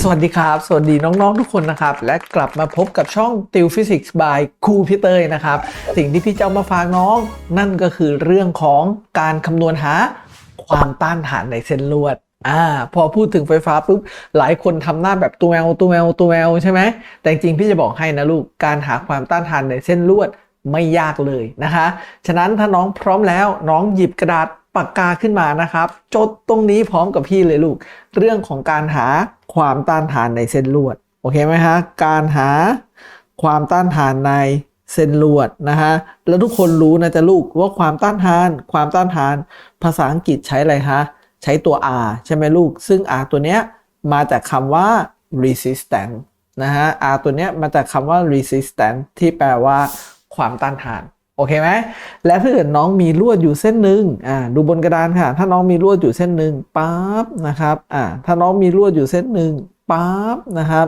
สวัสดีครับ สวัสดีน้อง ๆ ทุกคนนะครับ และกลับมาพบกับช่องติวฟิสิกส์บายครูพี่เตยนะครับ สิ่งที่พี่จะเอามาฝากน้อง นั่นก็คือเรื่องของการคำนวณหาความต้านทานในเส้นลวดอ่าพอพูดถึงไฟฟ้าปุ๊บหลายคนทำหน้าแบบตัวแมวตัวแมวตัวแมวใช่ไหมแต่จริงพี่จะบอกให้นะลูกการหาความต้านทานในเส้นลวดไม่ยากเลยนะคะ ฉะนั้นถ้าน้องพร้อมแล้วน้องหยิบกระดาษ ปากกาขึ้นมานะครับ จดตรงนี้พร้อมกับพี่เลยลูก เรื่องของการหาความต้านทานในเส้นลวด โอเคไหมฮะ การหาความต้านทานในเส้นลวดนะฮะ แล้วทุกคนรู้นะจ๊ะลูกว่าความต้านทาน ความต้านทาน ภาษาอังกฤษใช้อะไรฮะ ใช้ตัว R ใช่ไหมลูก ซึ่ง R ตัวเนี้ยมาจากคำว่า resistance นะฮะ R ตัวเนี้ยมาจากคำว่า resistance ที่แปลว่าความต้านทาน โอเคไหมและถ้าเกิดน้องมีลวดอยู่เส้นหนึ่งอ่าดูบนกระดานค่ะ ถ้าน้องมีลวดอยู่เส้นหนึ่งปั๊บนะครับอ่าถ้าน้องมีลวดอยู่เส้นหนึ่งปั๊บนะครับ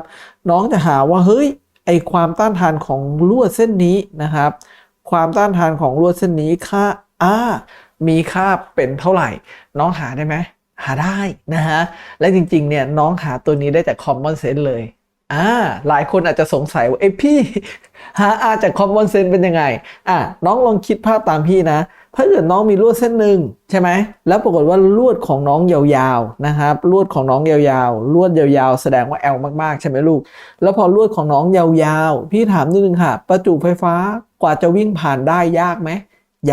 น้องจะหาว่าเฮ้ยไอความต้านทานของลวดเส้นนี้นะครับ ความต้านทานของลวดเส้นนี้ค่า R มีค่าเป็นเท่าไหร่ น้องหาได้ไหมหาได้นะฮะและจริงๆเนี่ยน้องหาตัวนี้ได้จาก common sense เลย อ่าหลายคนอาจจะสงสัยว่าเอ้พี่หา R จาก common sense เป็นยังไงอะน้องลองคิดภาพตามพี่นะถ้าเกิดน้องมีลวดเส้นหนึ่งใช่ไหมแล้วปรากฏว่าลวดของน้องยาวๆนะครับลวดของน้องยาวๆลวดยาวๆ แสดงว่า L มากๆ ใช่ไหมลูก แล้วพอลวดของน้องยาวๆ พี่ถามนิดนึงค่ะ ประจุไฟฟ้ากว่าจะวิ่งผ่านได้ยากไหม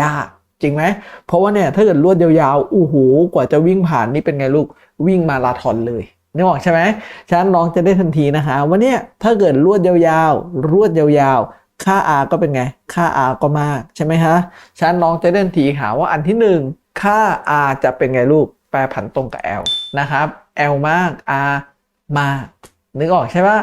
ยากจริงไหมเพราะว่าเนี่ยถ้าเกิดลวดยาวๆอู้หูกว่าจะวิ่งผ่านนี่เป็นไงลูกวิ่งมาราธอนเลย นึกออกใช่ไหมฉะนั้นน้องจะได้ทันทีนะคะว่าเนี่ยถ้าเกิดลวดยาวๆลวดยาวๆ ค่า R ก็เป็นไง ค่า R ก็มากใช่ไหมฮะฉะนั้นน้องจะได้ทันทีค่ะว่าอันที่หนึ่งค่า R จะเป็นไงลูกแปรผันตรงกับ L นะครับ L มาก R มากนึกออกใช่ปะ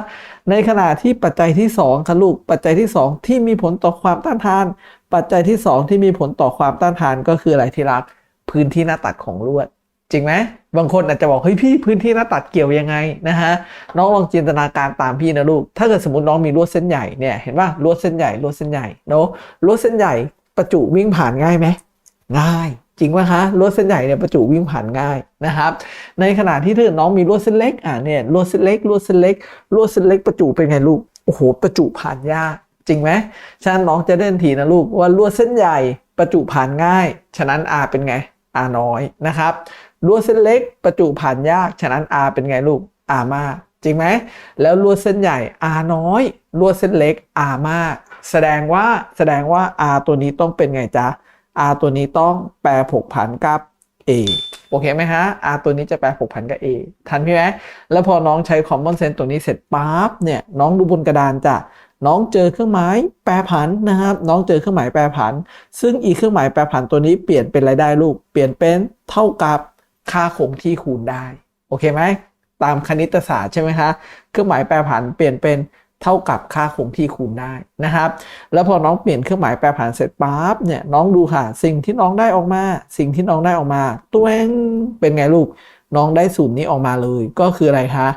ในขณะที่ปัจจัยที่2ค่ะลูกปัจจัยที่ 2 ที่มีผลต่อความต้านทาน ปัจจัยที่ 2 ที่มีผลต่อความต้านทานก็คืออะไรที่รัก พื้นที่หน้าตัดของลวด จริงไหม บางคนอาจจะบอกเฮ้ยพี่พื้นที่หน้าตัดเกี่ยวยังไงนะฮะน้องลองจินตนาการตามพี่นะลูก ถ้าเกิดสมมติน้องมีลวดเส้นใหญ่เนี่ยเห็นป่ะลวดเส้นใหญ่ลวดเส้นใหญ่เนาะลวดเส้นใหญ่ประจุวิ่งผ่านง่ายไหมง่ายจริงไหมคะลวดเส้นใหญ่เนี่ยประจุวิ่งผ่านง่ายนะครับ ในขณะที่ถ้าน้องมีลวดเส้นเล็กอะเนี่ยลวดเส้นเล็กลวดเส้นเล็กลวดเส้นเล็กประจุเป็นไงลูกโอ้โหประจุผ่านยากจริงไหมฉะนั้นน้องจะได้ทันทีนะลูกว่าลวดเส้นใหญ่ประจุผ่านง่าย ฉะนั้น R เป็นไง R น้อยนะครับ ลวดเส้นเล็กประจุผ่านยาก ฉะนั้น R เป็นไงลูก R มาก จริงไหม แล้วลวดเส้นใหญ่ R น้อย ลวดเส้นเล็ก R มาก แสดงว่าแสดงว่า R ตัวนี้ต้องเป็นไงจ๊ะ R ตัวนี้ต้องแปรผกผันกับ A โอเคไหมฮะ R ตัวนี้จะแปรผกผันกับ A ทันพี่ไหมแล้วพอน้องใช้ common sense ตัวนี้เสร็จปั๊บเนี่ยน้องดูบนกระดานจ้ะน้องเจอเครื่องหมายแปรผันนะครับ น้องเจอเครื่องหมายแปรผัน ซึ่งอีเครื่องหมายแปรผันตัวนี้เปลี่ยนเป็นอะไรได้ลูก เปลี่ยนเป็นเท่ากับ ค่าคงที่คูณได้ โอเคไหมตามคณิตศาสตร์ใช่ไหมคะเครื่องหมายแปรผันเปลี่ยนเป็นเท่ากับค่าคงที่คูณได้นะครับ แล้วพอน้องเปลี่ยนเครื่องหมายแปรผันเสร็จปั๊บเนี่ยน้องดูค่ะ สิ่งที่น้องได้ออกมา สิ่งที่น้องได้ออกมา ตัวเองเป็นไงลูก น้องได้สูตรนี้ออกมาเลย ก็คืออะไรคะ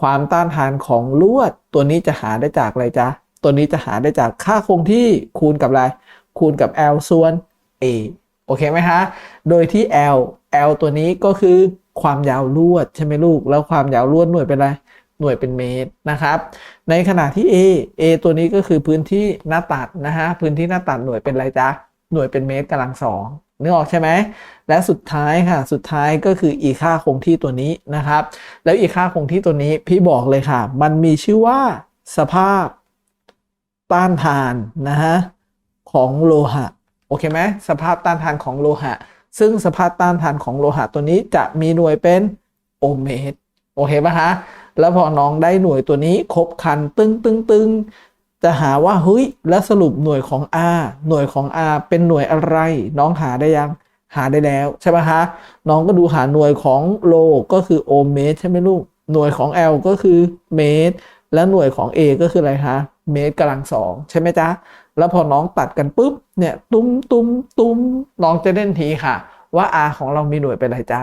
ความต้านทานของลวด ตัวนี้จะหาได้จากอะไรจ๊ะตัวนี้จะหาได้จากค่าคงที่คูณกับอะไรคูณกับ L ส่วน A โอเคไหมคะ โดยที่ L L ตัวนี้ก็คือความยาวลวดใช่ไหมลูก แล้วความยาวลวดหน่วยเป็นอะไร หน่วยเป็นเมตรนะครับ ในขณะที่ A A ตัวนี้ก็คือพื้นที่หน้าตัดนะฮะ พื้นที่หน้าตัดหน่วยเป็นอะไรจ๊ะ หน่วยเป็นเมตรกำลังสองนึกออกใช่ไหม และสุดท้ายค่ะ สุดท้ายก็คืออีค่าคงที่ตัวนี้นะครับ แล้วอีค่าคงที่ตัวนี้พี่บอกเลยค่ะ มันมีชื่อว่าสภาพต้านทานนะฮะของโลหะ เคไหมสภาพต้านทานของโลหะ ซึ่งสภาพต้านทานของโลหะตัวนี้จะมีหน่วยเป็นโอห์มเมตรโอเคปะคะแล้วพอน้องได้หน่วยตัวนี้ครบคันตึงตึงตึงจะหาว่าเฮ้ยแล้วสรุปหน่วยของ R หน่วยของ R เป็นหน่วยอะไร น้องหาได้ยังหาได้แล้วใช่ปะคะน้องก็ดูหาหน่วยของโลก็คือโอห์มเมตรใช่ไหมลูกหน่วยของ L ก็คือเมตร และหน่วยของ A ก็คืออะไรคะเมตรกำลังสองใช่ไหมจ๊ะ แล้วพอน้องตัดกันปุ๊บเนี่ยตุ้มตุ้มตุ้มน้องจะเล่นทีค่ะ ว่า R ของเรามีหน่วยเป็นอะไรจ๊ะ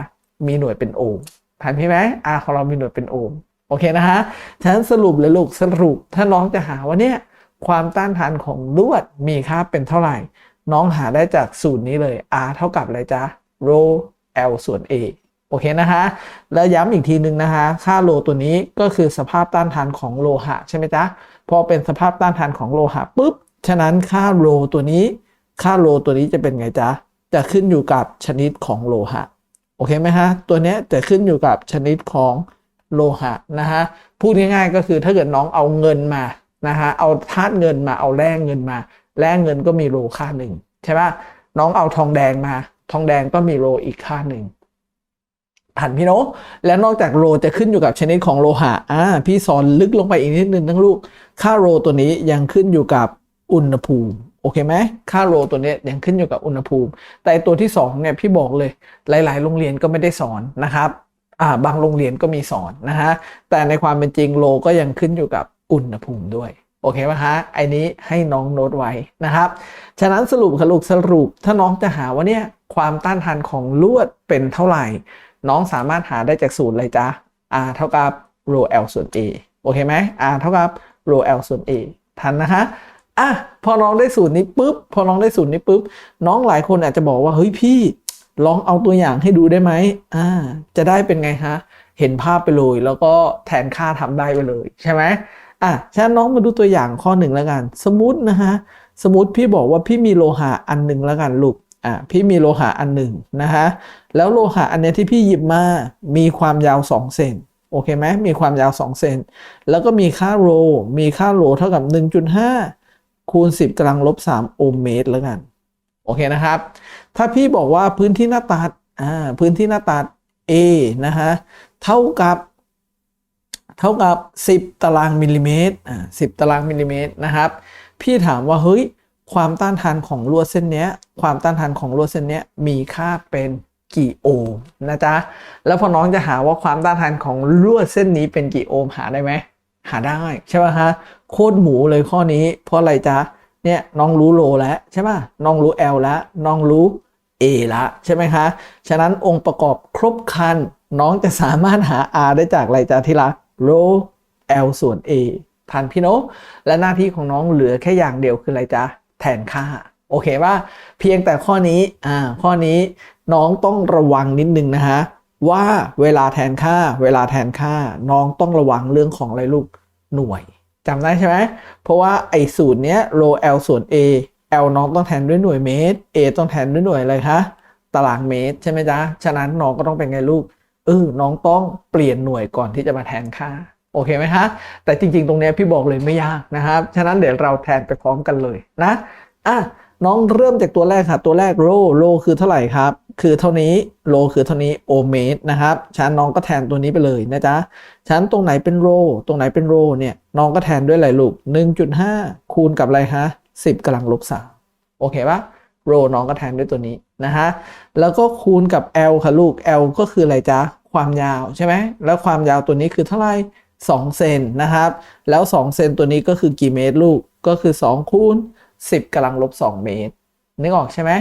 มีหน่วยเป็นโอห์มทันพี่ไหม R ของเรามีหน่วยเป็นโอห์มโอเคนะฮะฉะนั้นสรุปเลยลูกสรุปถ้าน้องจะหาว่าเนี่ยความต้านทานของลวดมีค่าเป็นเท่าไหร่ น้องหาได้จากสูตรนี้เลย R เท่ากับอะไรจ๊ะ rho L ส่วน A โอเคนะคะแล้วย้ำอีกทีหนึ่งนะคะ ค่าโลตัวนี้ก็คือสภาพต้านทานของโลหะใช่ไหมจ๊ะ พอเป็นสภาพต้านทานของโลหะปุ๊บ ฉะนั้นค่าโลตัวนี้ ค่าโลตัวนี้จะเป็นไงจ๊ะ จะขึ้นอยู่กับชนิดของโลหะ โอเคไหมฮะ ตัวนี้จะขึ้นอยู่กับชนิดของโลหะนะฮะ พูดง่ายๆก็คือถ้าเกิดน้องเอาเงินมานะฮะ เอาธาตุเงินมา เอาแร่เงินมา แร่เงินก็มีโลค่าหนึ่งใช่ปะน้องเอาทองแดงมา ทองแดงก็มีโลอีกค่าหนึ่งหันพี่โนตแล้วนอกจากโลจะขึ้นอยู่กับชนิดของโลหะ อ่า พี่สอนลึกลงไปอีกนิดนึงทั้งลูก ค่าโลตัวนี้ยังขึ้นอยู่กับ อุณหภูมิโอเคไหมค่าโลตัวนี้ยังขึ้นอยู่กับอุณหภูมิ แต่ตัวที่สองเนี่ยพี่บอกเลยหลาย ๆ โรงเรียนก็ไม่ได้สอนนะครับาบางโรงเรียนก็มีสอนนะฮะแต่ในความเป็นจริงโลก็ยังขึ้นอยู่กับอุณหภูมิด้วยโอเคไหมฮะไอ้นี้ให้น้องโน้ตไว้นะครับ ฉะนั้นสรุปขลุกสรุปถ้าน้องจะหาว่าเนี่ยความต้านทานของลวดเป็นเท่าไหร่ น้องสามารถหาได้จากสูตรเลยจ้ะ R เท่ากับ rho L ส่วน A โอเคไหม R เท่ากับ rho L ส่วน A ทันนะคะ อะพอน้องได้สูตรนี้ปุ๊บพอน้องได้สูตรนี้ปุ๊บน้องหลายคนอาจจะบอกว่าเฮ้ยพี่ลองเอาตัวอย่างให้ดูได้ไหมอ่า จะได้เป็นไงฮะ เห็นภาพไปเลย แล้วก็แทนค่าทำได้ไปเลยใช่ไหมอะฉะนั้นน้องมาดูตัวอย่างข้อหนึ่งแล้วกัน สมมตินะฮะ สมมติพี่บอกว่าพี่มีโลหะอันหนึ่งแล้วกันลูก อะพี่มีโลหะอันหนึ่งนะฮะ แล้วโลหะอันเนี้ยที่พี่หยิบมา มีความยาว 2 เซน โอเคไหมมีความยาว 2 เซน แล้วก็มีค่าโร มีค่าโรเท่ากับ 1.5 คูณ 10กำลังลบ3โอห์มเมตรแล้วกัน โอเคนะครับ ถ้าพี่บอกว่าพื้นที่หน้าตัดอ่าพื้นที่หน้าตัด A นะฮะเท่ากับเท่ากับ 10 ตารางมิลลิเมตรอ่า10ตารางมิลลิเมตรนะครับ พี่ถามว่าเฮ้ยความต้านทานของลวดเส้นนี้ความต้านทานของลวดเส้นนี้มีค่าเป็นกี่โอห์มนะจ๊ะ แล้วพอน้องจะหาว่าความต้านทานของลวดเส้นนี้เป็นกี่โอห์มหาได้ไหม หาได้ใช่ป่ะฮะ โคตรหมูเลยข้อนี้ เพราะอะไรจ๊ะเนี่ยน้องรู้โลแล้วใช่ป่ะน้องรู้ L แล้วน้องรู้ A ละใช่ไหมคะ ฉะนั้นองค์ประกอบครบครัน น้องจะสามารถหา R ได้จากอะไรจ๊ะที่รัก rho L ส่วน A ทันพี่โนตและหน้าที่ของน้องเหลือแค่อย่างเดียวคืออะไรจ๊ะแทนค่าโอเคว่าเพียงแต่ข้อนี้อ่าข้อนี้น้องต้องระวังนิดนึงนะฮะว่าเวลาแทนค่า เวลาแทนค่า น้องต้องระวังเรื่องของอะไรลูกหน่วย จำได้ใช่ไหม เพราะว่าไอ้สูตรเนี้ย rho L ส่วน A L น้องต้องแทนด้วยหน่วยเมตร A ต้องแทนด้วยหน่วยอะไรคะ ตารางเมตรใช่ไหมจ๊ะ ฉะนั้นน้องก็ต้องเป็นไงลูก เออ น้องต้องเปลี่ยนหน่วยก่อนที่จะมาแทนค่า โอเคไหมฮะแต่จริงๆ ตรงเนี้ยพี่บอกเลยไม่ยากนะครับ ฉะนั้นเดี๋ยวเราแทนไปพร้อมกันเลยนะ อะ น้องเริ่มจากตัวแรกค่ะ ตัวแรกโลโลคือเท่าไหร่ครับ คือเท่านี้โลคือเท่านี้โอเมตรนะครับฉะนันน้องก็แทนตัวนี้ไปเลยนะจ๊ะฉะนันตรงไหนเป็นโลตรงไหนเป็นโลเนี่ยน้องก็แทนด้วยอะไรลูก 1.5 คูณกับอะไรฮะ10กำลังลบ3โอเคปะโลน้องก็แทนด้วยตัวนี้นะฮะแล้วก็คูณกับ L ค่ะลูก L ก็คืออะไรจ๊ะความยาวใช่ไหมแล้วความยาวตัวนี้คือเท่าไหร่2เซนนะครับแล้ว2เซนตัวนี้ก็คือกี่เมตรลูกก็คือ 2 คูณ 10กำลังลบ 2 เมตร นึกออกใช่ไหม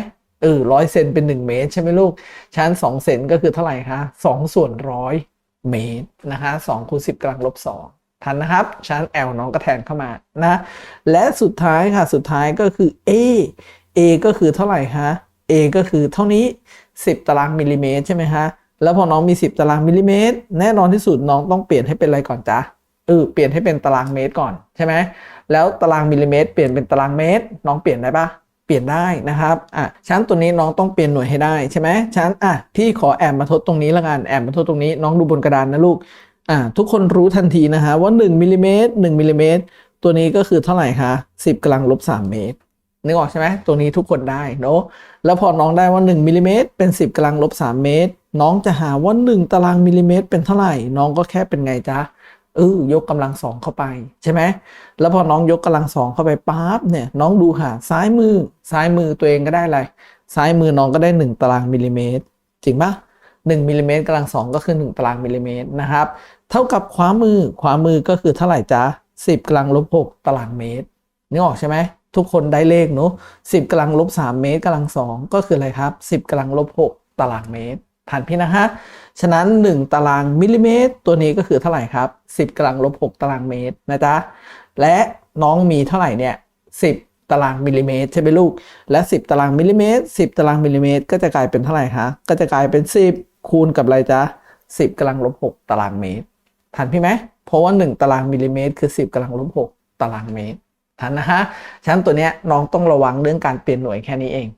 เออร้อยเซนเป็น 1 เมตร ใช่ไหมลูกชั้น2เซนก็คือเท่าไหร่คะ2ส่วนร้อยเมตรนะคะ2คูณ10กำลังลบ 2 ทันนะครับ ชั้น L น้องก็แทนเข้ามานะ และสุดท้ายค่ะ สุดท้ายก็คือ A A ก็คือเท่าไหร่คะ A ก็คือเท่านี้ 10 ตารางมิลลิเมตรใช่ไหมคะแล้วพอน้องมี 10 ตารางมิลลิเมตร แน่นอนที่สุดน้องต้องเปลี่ยนให้เป็นอะไรก่อนจ๊ะเออเปลี่ยนให้เป็นตารางเมตรก่อนใช่ไหม แล้วตารางมิลลิเมตรเปลี่ยนเป็นตารางเมตร น้องเปลี่ยนได้ปะเปลี่ยนได้นะครับอะชั้นตัวนี้น้องต้องเปลี่ยนหน่วยให้ได้ใช่ไหมชั้นอะพี่ขอแอมมาทดตรงนี้ละกันแอมมาทดตรงนี้น้องดูบนกระดานนะลูกอะทุกคนรู้ทันทีนะฮะว่า1มิลลิเมตร1มิลลิเมตรตัวนี้ก็คือเท่าไหร่คะ10กำลังลบ3เมตรนึกออกใช่ไหมตัวนี้ทุกคนได้เนาะแล้วพอน้องได้ว่า1มิลลิเมตรเป็น 10กำลังลบ3เมตร น้องจะหาว่า 1 ตารางมิลลิเมตรเป็นเท่าไหร่ น้องก็แค่เป็นไงจ๊ะ เออยกกำลังสองเข้าไปใช่ไหมแล้วพอน้องยกกำลังสองเข้าไปปั๊บเนี่ยน้องดูค่ะซ้ายมือซ้ายมือตัวเองก็ได้อะไรซ้ายมือน้องก็ได้ 1 ตารางมิลลิเมตรจริงปะ1มิลลิเมตรกำลังสองก็คือ 1 ตารางมิลลิเมตรนะครับ เท่ากับขวามือขวามือก็คือเท่าไหร่จ๊ะ10กำลังลบ6ตารางเมตรนึกออกใช่ไหมทุกคนได้เลขเนาะ10กำลังลบ3เมตรกำลังสองก็คืออะไรครับ 10กำลังลบ6ตารางเมตรทันพี่นะฮะ ฉะนั้น 1 ตารางมิลลิเมตร ตัวนี้ก็คือเท่าไหร่ครับ 10กำลังลบ6ตารางเมตรนะจ๊ะและน้องมีเท่าไหร่เนี่ย10 ตารางมิลลิเมตรใช่ไหมลูก และ 10 ตารางมิลลิเมตร 10 ตารางมิลลิเมตร ก็จะกลายเป็นเท่าไหร่คะก็จะกลายเป็น 10 คูณกับอะไรจ๊ะ10กำลังลบ6ตารางเมตรทันพี่ไหมเพราะว่า 1 ตารางมิลลิเมตร คือ 10กำลังลบ6ตารางเมตรทันนะฮะฉะนั้นตัวเนี้ยน้องต้องระวังเรื่องการเปลี่ยนหน่วยแค่นี้เอง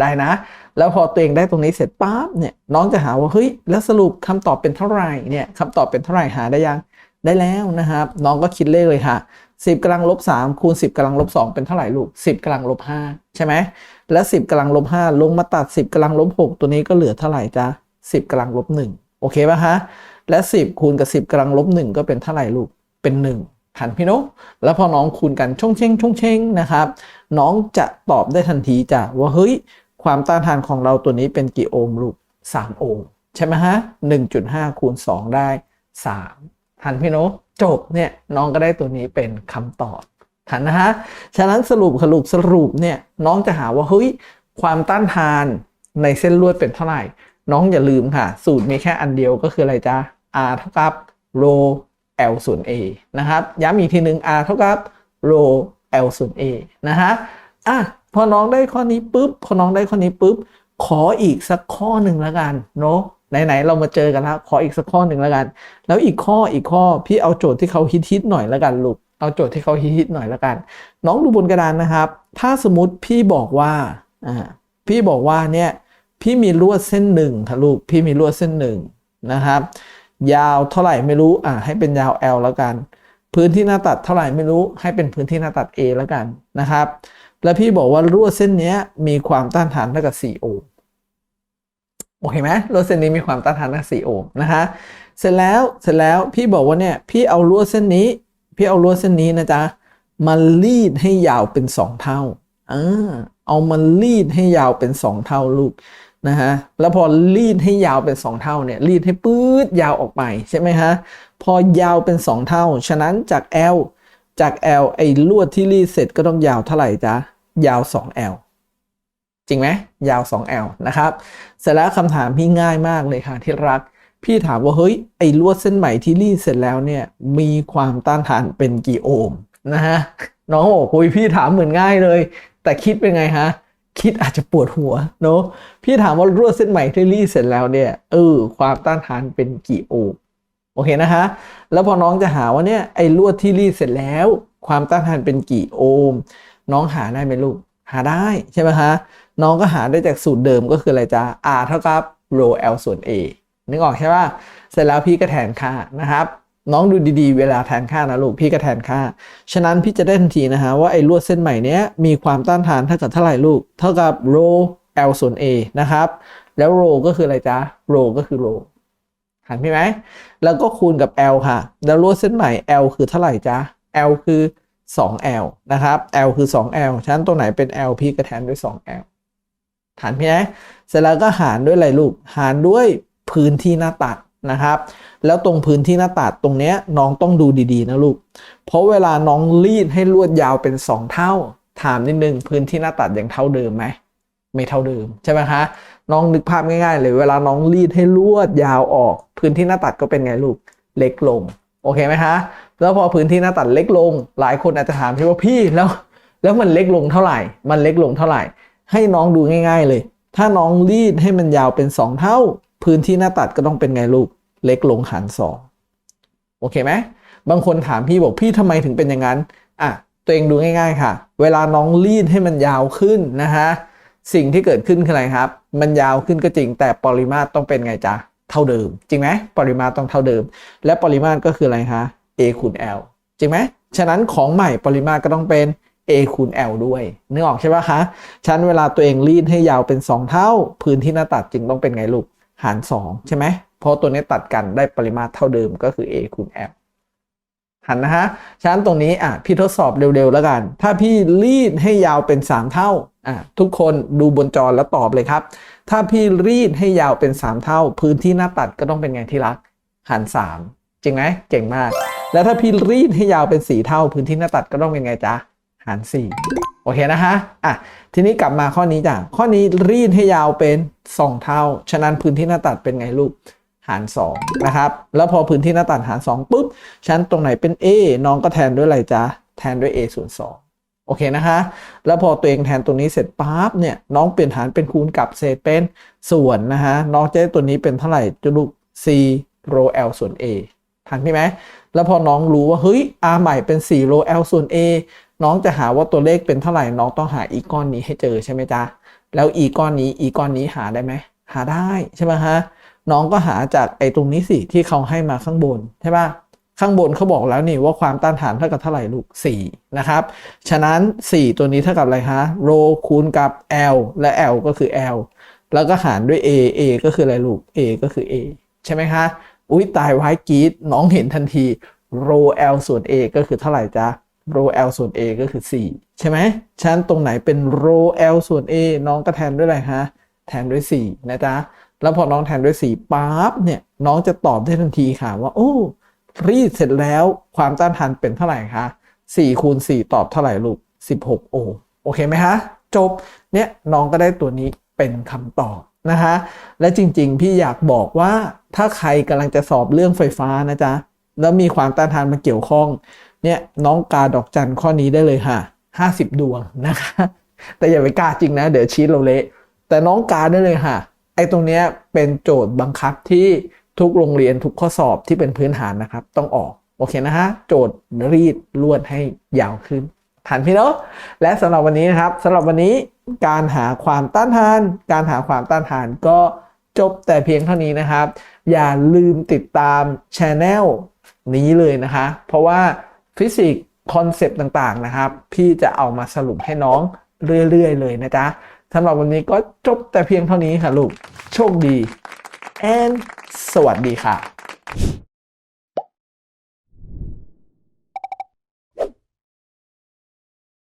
ได้นะ แล้วพอตัวเองได้ตรงนี้เสร็จปั๊บเนี่ยน้องจะหาว่าเฮ้ยแล้วสรุปคำตอบเป็นเท่าไหร่เนี่ยคำตอบเป็นเท่าไหร่หาได้ยังได้แล้วนะครับ น้องก็คิดเลขเลยค่ะ 10กำลังลบ3คูณ 10กำลังลบ2เป็นเท่าไหร่ลูก 10กำลังลบ5ใช่ไหมแล้ว10กำลังลบ5ลงมาตัด 10กำลังลบ6ตัวนี้ก็เหลือเท่าไหร่จ๊ะ10กำลังลบ1โอเคป่ะฮะและ 10คูณกับ 10กำลังลบ1ก็เป็นเท่าไหร่ลูกเป็น 1 ทันพี่นกแล้วพอน้องคูณกันช่งเช่งช่งเช่งนะครับ น้องจะตอบได้ทันทีจ้ะว่าเฮ้ย ความต้านทานของเราตัวนี้เป็นกี่โอห์มลูก3โอห์มใช่ไหมฮะ 1.5 คูณ 2 ได้ 3 ทันพี่นกจบเนี่ยน้องก็ได้ตัวนี้เป็นคำตอบทันนะฮะ ฉะนั้นสรุปสรุปสรุปเนี่ยน้องจะหาว่าเฮ้ยความต้านทานในเส้นลวดเป็นเท่าไหร่ น้องอย่าลืมค่ะ สูตรมีแค่อันเดียวก็คืออะไรจ๊ะ r เท่ากับ ρ l ส่วน a นะครับย้ำอีกทีหนึ่ง r เท่ากับ ρ l ส่วน a นะฮะอะพอน้องได้ข้อนี้ปุ๊บพอน้องได้ข้อนี้ปุ๊บขออีกสักข้อหนึ่งล้วกันเนาะไหนๆเรามาเจอกันแล้วขออีกสักข้อหนึ่งล้วกัน แล้วอีกข้ออีกข้อพี่เอาโจทย์ที่เขาฮิตๆหน่อยล้วกันลูกเอาโจทย์ที่เขาฮิตๆหน่อยล้วกัน น้องดูบนกระดานนะครับ ถ้าสมมติพี่บอกว่าอ่าพี่บอกว่าเนี่ยพี่มีลวดเส้นหนึ่งค่ะลูกพี่มีลวดเส้นหนึ่งนะครับ ยาวเท่าไหร่ไม่รู้อ่าให้เป็นยาว L แล้วกัน พื้นที่หน้าตัดเท่าไหร่ไม่รู้ ให้เป็นพื้นที่หน้าตัด A แล้วกันนะครับ แล้วพี่บอกว่าลวเส้นนี้มีความต้านทานเท่ากับ 4 โอห์มโอเคไหมลวเส้นนี้มีความต้านทานเท่ากับ4โอห์มนะคะเสร็จแล้วเสร็จแล้วพี่บอกว่าเนี่ยพี่เอาลวเส้นนี้ พี่เอาลวเส้นนี้นะจ๊ะมารีดให้ยาวเป็น 2 เท่าอ่าเอามารีดให้ยาวเป็น 2 เท่าลูก นะฮะแล้วพอรีดให้ยาวเป็น 2 เท่าเนี่ยรีดให้ปื๊ดยาวออกไปใช่ไหมฮะพอยาวเป็น 2 เท่า ฉะนั้นจาก L จาก L ไอ้ลวดที่รีดเสร็จก็ต้องยาวเท่าไหร่จ๊ะยาว 2L จริงไหมยาว 2L นะครับเสร็จแล้วคำถามพี่ง่ายมากเลยค่ะที่รัก พี่ถามว่าเฮ้ยไอ้ลวดเส้นใหม่ที่รีดเสร็จแล้วเนี่ยมีความต้านทานเป็นกี่โอห์มนะฮะน้องบอกคุยพี่ถามเหมือนง่ายเลย แต่คิดเป็นไงฮะ คิดอาจจะปวดหัวเนาะพี่ถามว่าลวดเส้นใหม่ที่รีเสร็จแล้วเนี่ยเออความต้านทานเป็นกี่โอห์มโอเคนะฮะแล้วพอน้องจะหาว่าเนี่ยไอ้ลวดที่รีดเสร็จแล้ว ความต้านทานเป็นกี่โอห์มน้องหาได้ไหมลูกหาได้ใช่ไหมฮะน้องก็หาได้จากสูตรเดิมก็คืออะไรจ๊ะ r เท่ากับ ρ l ส่วน a นึกออกใช่ป่ะเสร็จแล้วพี่ก็แทนค่านะครับ น้องดูดีๆ เวลาแทนค่านะลูก พี่ก็แทนค่า ฉะนั้นพี่จะได้ทันทีนะฮะว่าไอ้ลวดเส้นใหม่เนี้ยมีความต้านทานเท่ากับเท่าไหร่ลูก เท่ากับโร L ส่วน A นะครับ แล้วโรก็คืออะไรจ๊ะโรก็คือโรหันพี่ไหม แล้วก็คูณกับ L ค่ะ แล้วลวดเส้นใหม่ L คือเท่าไหร่จ๊ะ L คือ 2L นะครับ L คือ 2L ฉะนั้นตรงไหนเป็น L พี่ก็แทนด้วย 2L หานพี่ไหมเสร็จแล้วก็หารด้วยอะไรลูก หารด้วยพื้นที่หน้าตัด นะครับ แล้วตรงพื้นที่หน้าตัดตรงเนี้ยน้องต้องดูดีๆนะลูก เพราะเวลาน้องรีดให้ลวดยาวเป็น 2 เท่า ถามนิดนึงพื้นที่หน้าตัดยังเท่าเดิมไหมไม่เท่าเดิมใช่ไหมคะน้องนึกภาพง่ายๆเลยเวลาน้องรีดให้ลวดยาวออก พื้นที่หน้าตัดก็เป็นไงลูกเล็กลงโอเคไหมคะแล้วพอพื้นที่หน้าตัดเล็กลง หลายคนอาจจะถามพี่ว่าพี่แล้ว แล้วมันเล็กลงเท่าไหร่ มันเล็กลงเท่าไหร่ ให้น้องดูง่าย ๆเลย ถ้าน้องรีดให้มันยาวเป็น 2 เท่า พื้นที่หน้าตัดก็ต้องเป็นไงลูก เล็กลงหาร2โอเคไหมบางคนถามพี่บอกพี่ทำไมถึงเป็นอย่างนั้น อะ ตัวเองดูง่ายๆค่ะ เวลาน้องรีดให้มันยาวขึ้นนะฮะ สิ่งที่เกิดขึ้นคืออะไรครับ มันยาวขึ้นก็จริง แต่ปริมาตรต้องเป็นไงจ๊ะ เท่าเดิม จริงไหมปริมาตรต้องเท่าเดิม และปริมาตรก็คืออะไรคะ a คูณ l จริงไหมฉะนั้นของใหม่ปริมาตรก็ต้องเป็น a คูณ l ด้วยนึกออกใช่ปะคะฉันเวลาตัวเองรีดให้ยาวเป็น 2 เท่า พื้นที่หน้าตัดจึงต้องเป็นไงลูก หาร 2 ใช่ไหมเพราะตัวนี้ตัดกันได้ปริมาตรเท่าเดิมก็คือ a คูณ l หันนะฮะฉะนั้นตรงนี้อะพี่ทดสอบเร็วๆแล้วกัน ถ้าพี่รีดให้ยาวเป็น 3 เท่าอะทุกคนดูบนจอแล้วตอบเลยครับ ถ้าพี่รีดให้ยาวเป็น 3 เท่า พื้นที่หน้าตัดก็ต้องเป็นไงที่รัก หาร 3 จริงไหมเก่งมาก แล้วถ้าพี่รีดให้ยาวเป็น 4 เท่า พื้นที่หน้าตัดก็ต้องเป็นไงจ๊ะหาร 4 อเคนะฮะอะทีนี้กลับมาข้อนี้จ้ะข้อนี้รีดให้ยาวเป็น 2 เท่า ฉะนั้นพื้นที่หน้าตัดเป็นไงลูกหาร 2 นะครับ แล้วพอพื้นที่หน้าตัดหาร 2 ปุ๊บชั้นตรงไหนเป็น A น้องก็แทนด้วยอะไรจ๊ะ แทนด้วย A ส่วน2โอโอเคนะคะ แล้วพอตัวเองแทนตัวนี้เสร็จปั๊บเนี่ยน้องเปลี่ยนหารเป็นคูณกับเศษเป็นส่วนนะฮะน้องจะได้ตัวนี้เป็นเท่าไหร่จะลูก c rho l ส่วน a ทันพี่ไหมแล้วพอน้องรู้ว่าเฮ้ย r ใหม่เป็น4 rho l ส่วน a น้องจะหาว่าตัวเลขเป็นเท่าไหร่น้องต้องหาอีกก้อนนี้ให้เจอใช่ไหมจ๊ะแล้วอีกก้อนนี้อีกก้อนนี้หาได้ไหมหาได้ใช่ไหมฮะน้องก็หาจากไอ้ตรงนี้สิที่เขาให้มาข้างบนใช่ปะข้างบนเขาบอกแล้วนี่ว่าความต้านทานเท่ากับเท่าไหร่ลูก4นะครับฉะนั้น 4 ตัวนี้เท่ากับอะไรคะโรคูณกับ L และ L ก็คือ L แล้วก็หารด้วย A A ก็คืออะไรลูก A ก็คือ A ใช่ไหมคะ อุ้ยตายไว้กีดน้องเห็นทันทีโร L ส่วน A ก็คือเท่าไหร่จ๊ะ โร L ส่วน A ก็คือ 4 ใช่ไหมฉะนั้นตรงไหนเป็นโร L ส่วน A น้องก็แทนด้วยอะไรฮะ แทนด้วย 4 นะจ๊ะ แล้วพอน้องแทนด้วย 4ปั๊บเนี่ย น้องจะตอบได้ทันทีค่ะว่า โอ้ รีดเสร็จแล้วความต้านทานเป็นเท่าไหร่คะ4คูณ4ตอบเท่าไหร่ลูก 16 โอ โอเคไหมฮะ จบ เนี่ยน้องก็ได้ตัวนี้เป็นคำตอบนะคะ และจริงๆ พี่อยากบอกว่าถ้าใครกำลังจะสอบเรื่องไฟฟ้านะจ๊ะ แล้วมีความต้านทานมาเกี่ยวข้อง เนี่ยน้องกาดอกจันข้อนี้ได้เลยค่ะ50ดวงนะคะ แต่อย่าไปกาจริงนะ เดี๋ยวชีตเราเละ แต่น้องกาได้เลยค่ะ ไอ้ตรงเนี้ยเป็นโจทย์บังคับที่ทุกโรงเรียนทุกข้อสอบที่เป็นพื้นฐานนะครับ ต้องออกโอเคนะฮะโจทย์รีดลวดให้ยาวขึ้นทันพี่เนาะและสำหรับวันนี้นะครับสำหรับวันนี้การหาความต้านทาน การหาความต้านทานก็จบแต่เพียงเท่านี้นะครับ อย่าลืมติดตามช anel นี้เลยนะคะ เพราะว่า ฟิสิกส์คอนเซปต์ต่างๆนะครับ พี่จะเอามาสรุปให้น้องเรื่อยๆเลยนะจ๊ะสำหรับวันนี้ก็จบแต่เพียงเท่านี้ค่ะลูก โชคดี and สวัสดีค่ะ